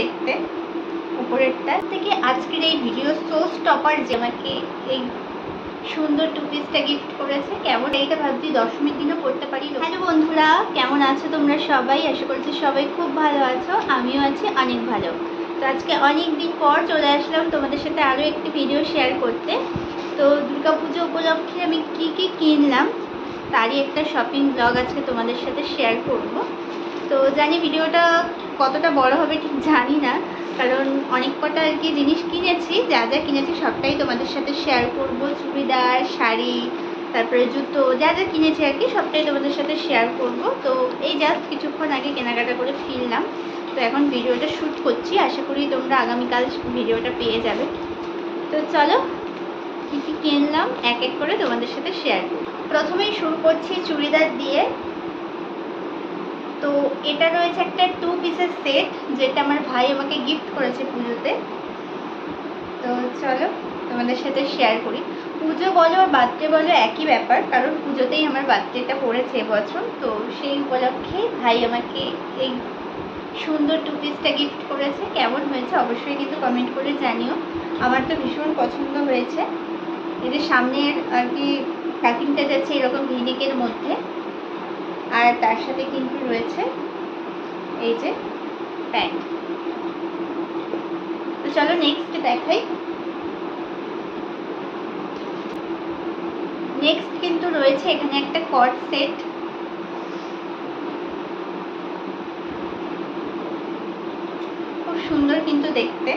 দেখতে উপরেরটা। থেকে আজকের এই ভিডিও শো স্টপার যে আমাকে এই সুন্দর টু পিসটা গিফট করেছে, কেমন এইটা ভাবছি দশমীর দিনও পড়তে পারি। হ্যালো বন্ধুরা, কেমন আছো তোমরা সবাই? আশা করছি সবাই খুব ভালো আছো, আমিও আছি অনেক ভালো। তো আজকে অনেক দিন পর চলে আসলাম তোমাদের সাথে আরও একটি ভিডিও শেয়ার করতে। তো দুর্গাপুজো উপলক্ষে আমি কি কি কিনলাম, তারই একটা শপিং ব্লগ আজকে তোমাদের সাথে শেয়ার করব। তো জানি ভিডিওটা কতটা বড় হবে ঠিক জানি না, কারণ অনেক কটা আর কি জিনিস কিনেছি, যা যা কিনেছি সবটাই তোমাদের সাথে শেয়ার করব। চুড়িদার, শাড়ি, তারপরে জুতো, যা যা কিনেছি আর কি সবটাই তোমাদের সাথে শেয়ার করব। তো এই জাস্ট কিছুক্ষণ আগে কেনাকাটা করে ফিরলাম। তো এখন ভিডিওটা শ্যুট করছি, আশা করি তোমরা আগামীকাল ভিডিওটা পেয়ে যাবে। তো চলো, কী কী কিনলাম, এক এক করে তোমাদের সাথে শেয়ার প্রথমেই শুরু করছি চুড়িদার দিয়ে। এটা রয়েছে একটা টু পিসের সেট যেটা আমার ভাই আমাকে গিফট করেছে পুজোতে। তো চলো, তোমাদের সাথে শেয়ার করি। পুজো বলো আর বার্থডে বলো একই ব্যাপার, কারণ পুজোতেই আমার বার্থডেটা পড়েছে এবছর। তো সেই উপলক্ষে ভাই আমাকে এই সুন্দর টু পিসটা গিফট করেছে। কেমন হয়েছে অবশ্যই কিন্তু কমেন্ট করে জানিও। আমার তো ভীষণ পছন্দ হয়েছে। এদের সামনের আর কি কাটিংটা যাচ্ছে এরকম ভিনিকের মধ্যে। আর তার সাথে কিন্তু রয়েছে এই যে প্যান্ট। তো চলো নেক্সট দেখাই। নেক্সট কিন্তু রয়েছে এখানে একটা কট সেট খুব সুন্দর কিন্তু দেখতে,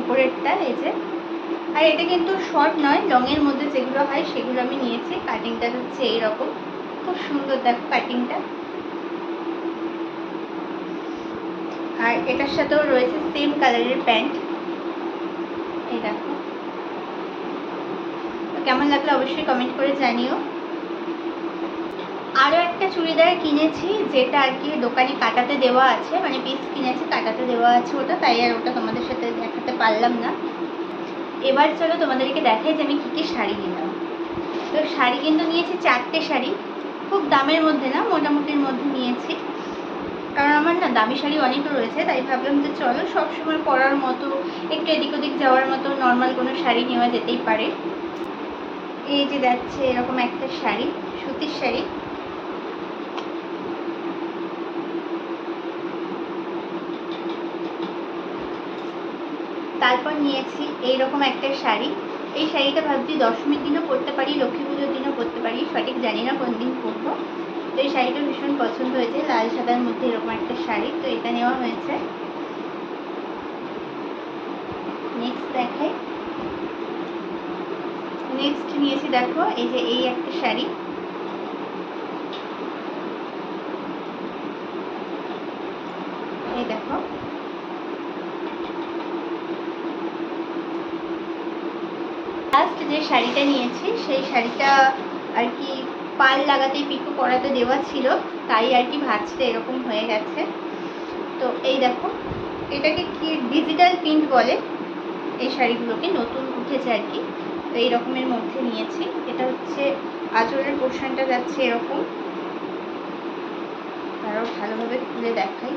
উপরেরটা এই যে। আর এটা কিন্তু শর্ট নয় লংয়ের মধ্যে যেগুলো হয় সেগুলো আমি নিয়েছি। কাটিংটা হচ্ছে এইরকম। খুব সুন্দর দেখো কাটিংটা আর এটার সাথেও রয়েছে সেম কালারের প্যান্ট। এই দেখো। কেমন লাগল অবশ্যই কমেন্ট করে জানিও। আরও একটা চুড়িদার কিনেছি, যেটা আর কি দোকানে কাটাতে দেওয়া আছে মানে পিস কিনেছি, কাটাতে দেওয়া আছে ওটা, তাই আর ওটা তোমাদের সাথে দেখাতে পারলাম না। এবার চলো তোমাদেরকে দেখাই যে আমি কী কী শাড়ি নিলাম তো শাড়ি কিন্তু নিয়েছি চারটে শাড়ি, খুব দামের মধ্যে না, মোটামুটির মধ্যে নিয়েছি। কারণ আমার না দামি শাড়ি অনেক রয়েছে, তাই ভাবলাম যে চলো সবসময় পরার মতো, একটু এদিক ওদিক যাওয়ার মতো নর্মাল কোনো শাড়ি নেওয়া যেতেই পারে। এই যে যাচ্ছে এরকম একটা শাড়ি, সুতির শাড়ি। তারপর নিয়েছি এইরকম একটা শাড়ি। এই শাড়িটা ভাবছি দশমীর দিনও পরতে পারি, লক্ষ্মী পুজোর দিনও পরতে পারি, সঠিক জানি না কোন দিন পরবো। তো এই শাড়িটা ভীষণ পছন্দ হয়েছে। লাল সাদার মধ্যে এরকম একটা শাড়ি, তো এটা নেওয়া হয়েছে। নেক্সট দেখাই। নেক্সট নিয়েছি দেখো, এই যে এই একটা শাড়ি। এই দেখো। লাস্ট যে শাড়িটা নিয়েছি, সেই শাড়িটা আর কি পাল লাগাতে পিকু করাতে দেওয়া ছিল, তাই আর কি ভাজতে এরকম হয়ে গেছে। তো এই দেখো, এটাকে কি ডিজিটাল প্রিন্ট বলে? এই শাড়িগুলোকে নতুন উঠেছে আর কি। তো এই রকমের মধ্যে নিয়েছি। এটা হচ্ছে আচরের পোর্শনটা যাচ্ছে এরকম। আরও ভালোভাবে খুলে দেখাই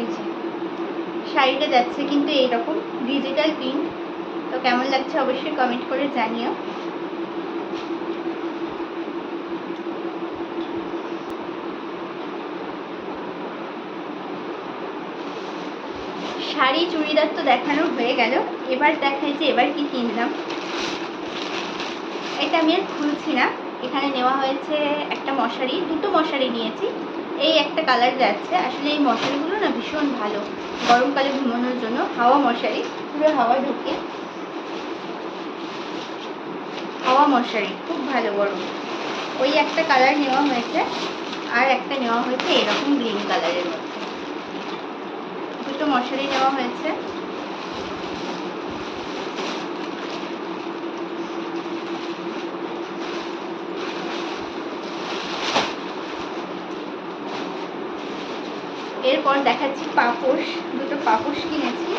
এই যে শাড়িটা যাচ্ছে, কিন্তু এইরকম ডিজিটাল প্রিন্ট তো কেমন লাগছে অবশ্যই কমেন্ট করে জানিও। শাড়ি চুড়িদার তো দেখানো হয়ে গেল। এবার দেখাই যে এবার কি কিনলাম। এটা আমি আর খুলছি না। এখানে নেওয়া হয়েছে একটা মশারি। দুটো মশারি নিয়েছি। এই একটা কালার যাচ্ছে। আসলে এই মশারিগুলো না ভীষণ ভালো। গরমকালে ঘুমানোর জন্য হাওয়া মশারি, পুরো হাওয়া ঢুকে। হাওয়া মশারি, খুব ভালো গরম। ওই একটা কালার নেওয়া হয়েছে, আর একটা নেওয়া হয়েছে এরকম গ্রিন কালারের মধ্যে। দুটো মশারি নেওয়া হয়েছে। এরপর দেখাচ্ছি পাপোশ, দুটো পাপোশ কিনেছি।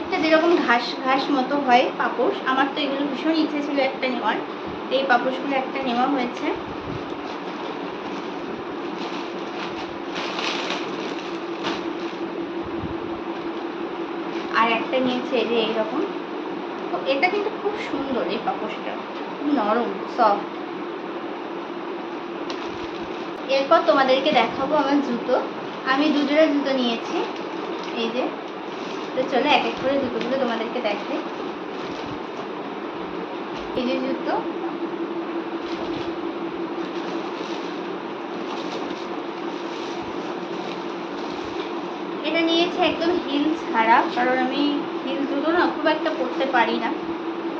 একটা যেরকম ঘাস ঘাস মতো হয় পাপোশ, আমার তো এগুলো ভীষণ ইচ্ছে ছিল একটা নেওয়ার। তো এই পাপোশগুলো একটা নেওয়া হয়েছে। আর একটা নিয়েছে যে এইরকম। তো এটা কিন্তু খুব সুন্দর এই পাপোশটা। নরম সফট এরপর তোমাদেরকে দেখাবো আমার জুতো। আমি দুজোড়া জুতো নিয়েছি। এই যে। তো চলো এক এক করে জুতোগুলো তোমাদেরকে দেখাই। এই যে জুতো। এটা নিয়েছে একদম হিল ছাড়া, কারণ আমি হিল জুতো না খুব একটা পরতে পারি না।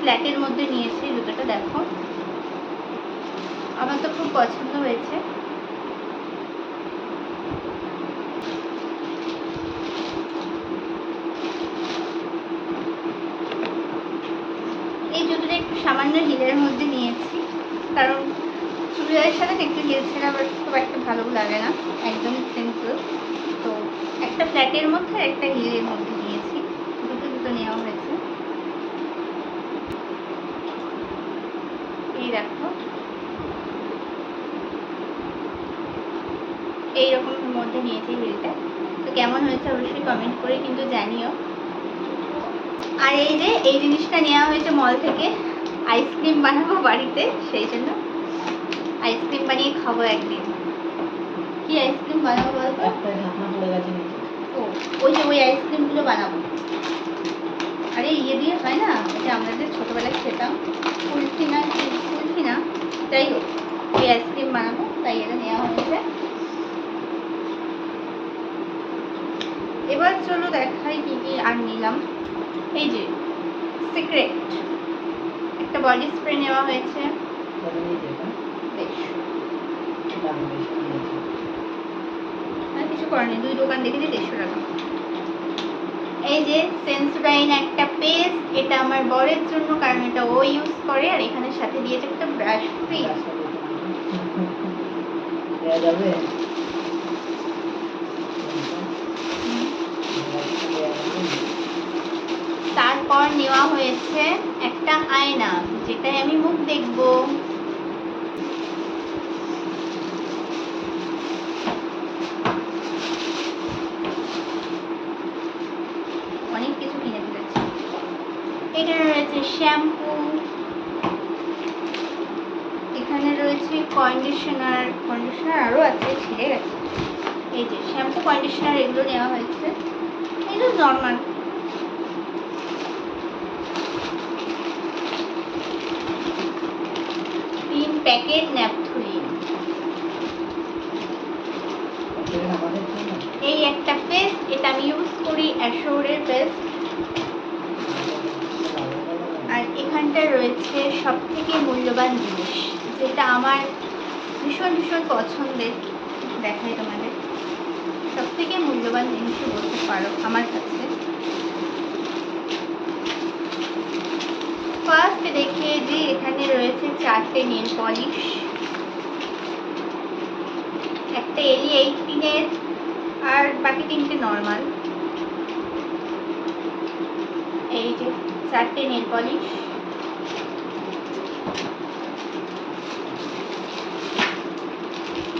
ফ্ল্যাটের মধ্যে নিয়েছি জুতোটা, দেখো। আমার তো খুব পছন্দ হয়েছে এই জুতোটা একটু সামান্য হিলের মধ্যে নিয়েছি। কারণ চুড়িদারের সাথে একটু হিল ছাড়া আমার খুব একটা ভালো লাগে না। একদম সিম্পল তো একটা ফ্ল্যাটের মধ্যে একটা হিলের মধ্যে নিয়েছি। দুটো দুটো নেওয়া হয়েছে। এই দেখো। এইরকমের মধ্যে নিয়েছি হিলটা। তো কেমন হয়েছে অবশ্যই কমেন্ট করে কিন্তু জানিও। আর এই যে, এই জিনিসটা নেওয়া হয়েছে মল থেকে। আইসক্রিম বানাবো বাড়িতে সেই জন্য। আইসক্রিম বানিয়ে খাব একদিন। কি আইসক্রিম বানাবো বলতো? ও ওই যে ওই আইসক্রিমগুলো বানাবো। আরে ইয়ে দিয়ে হয় না ওই যে আমরা যে ছোটোবেলায় খেতাম কুলফি না কুলফি না? যাই হোক ওই আইসক্রিম বানাবো তাই এটা নেওয়া হয়েছে। এবার চলো দেখাই কি কি আর নিলাম। এই যে সিক্রেট। একটা বডি স্প্রে নেওয়া হয়েছে। বেশ। আর কিছু করেনি দুই দোকান দেখেছি দেড়শো টাকা। এই যে সেন্সোডাইন একটা পেস্ট এটা আমার বরের জন্য কারণ এটা ও ইউজ করে আর এখানে সাথে দিয়েছে একটা ব্রাশ ফ্রি যাবে? তারপর নেওয়া হয়েছে একটা আয়না যেটায় আমি মুখ দেখব। অনেক কিছু কিনে ফেলেছি। এখানে রয়েছে শ্যাম্পু। এখানে রয়েছে কন্ডিশনার কন্ডিশনার আরও আছে, ছিঁড়ে গেছে। এই যে, শ্যাম্পু কন্ডিশনার এগুলো নেওয়া হয়েছে। এগুলো নর্মাল প্যাকেট ন্যাপথলিন। এই একটা পেস্ট, এটা আমি ইউজ করি অ্যাশোরের পেস্ট। আর এখানটা রয়েছে সব থেকে মূল্যবান জিনিস, যেটা আমার ভীষণ ভীষণ পছন্দের, দেখাই তোমাদের। সব থেকে মূল্যবান জিনিসই বলতে পারো আমার কাছে। ফার্স্ট দেখে যে এখানে নেল পলিশ একটা এলি এইটিনের আর বাকি তিনটে নর্মাল এই যে, চারটে নেল পলিশ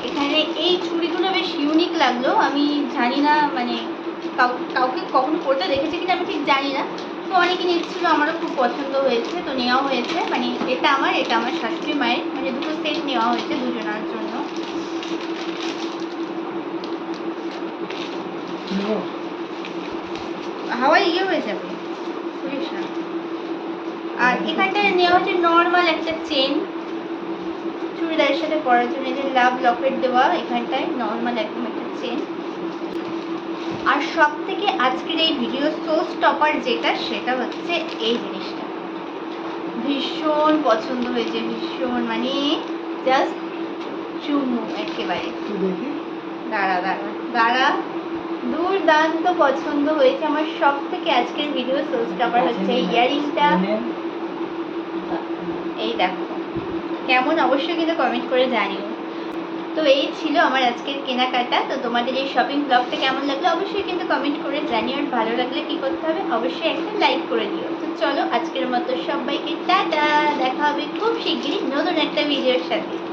এখানে এই চুড়িগুলো বেশ ইউনিক লাগল। আমি জানি না মানে কাউ- কাউকে কখনো পড়তে দেখেছি কিনা আমি ঠিক জানি না। তো অনেকে নিচ্ছিল আমারও খুব পছন্দ হয়েছে, তো নেওয়া হয়েছে। মানে এটা আমার এটা আমার শাশুড়ি মায়ের মানে দুটো সেট নেওয়া হয়েছে দুজনার জন্য। নেব? হাওয়ায় ইয়ে হয়ে যাবে আর এখানটায় নেওয়া হচ্ছে নর্মাল একটা চেন চুড়িদারের সাথে পরার জন্য যে লাভ লকেট দেওয়া, এখানটায় নর্মাল একদম একটা চেন আর সব থেকে আজকের এই ভিডিও শো স্টপার যেটা সেটা হচ্ছে এই জিনিসটা। ভীষণ পছন্দ হয়েছে ভীষণ মানে জাস্ট চুমু একেবারে। দাঁড়া দাঁড়া দাঁড়া। দুর্দান্ত পছন্দ হয়েছে আমার সব থেকে আজকের ভিডিও সোর্স টপার হচ্ছে এই ইয়ারিংটা। এই দেখো। কেমন? অবশ্যই কিন্তু কমেন্ট করে জানিও। তো এই ছিল আমার আজকের কেনাকাটা। তো তোমাদের এই শপিং ব্লগটা কেমন লাগল অবশ্যই কিন্তু কমেন্ট করে জানিও আর ভালো লাগলে কি করতে হবে অবশ্যই একটা লাইক করে দিও। তো চলো আজকের মতো সবাইকে টাটা, দেখা হবে খুব শিগগিরই নতুন একটা ভিডিওর সাথে।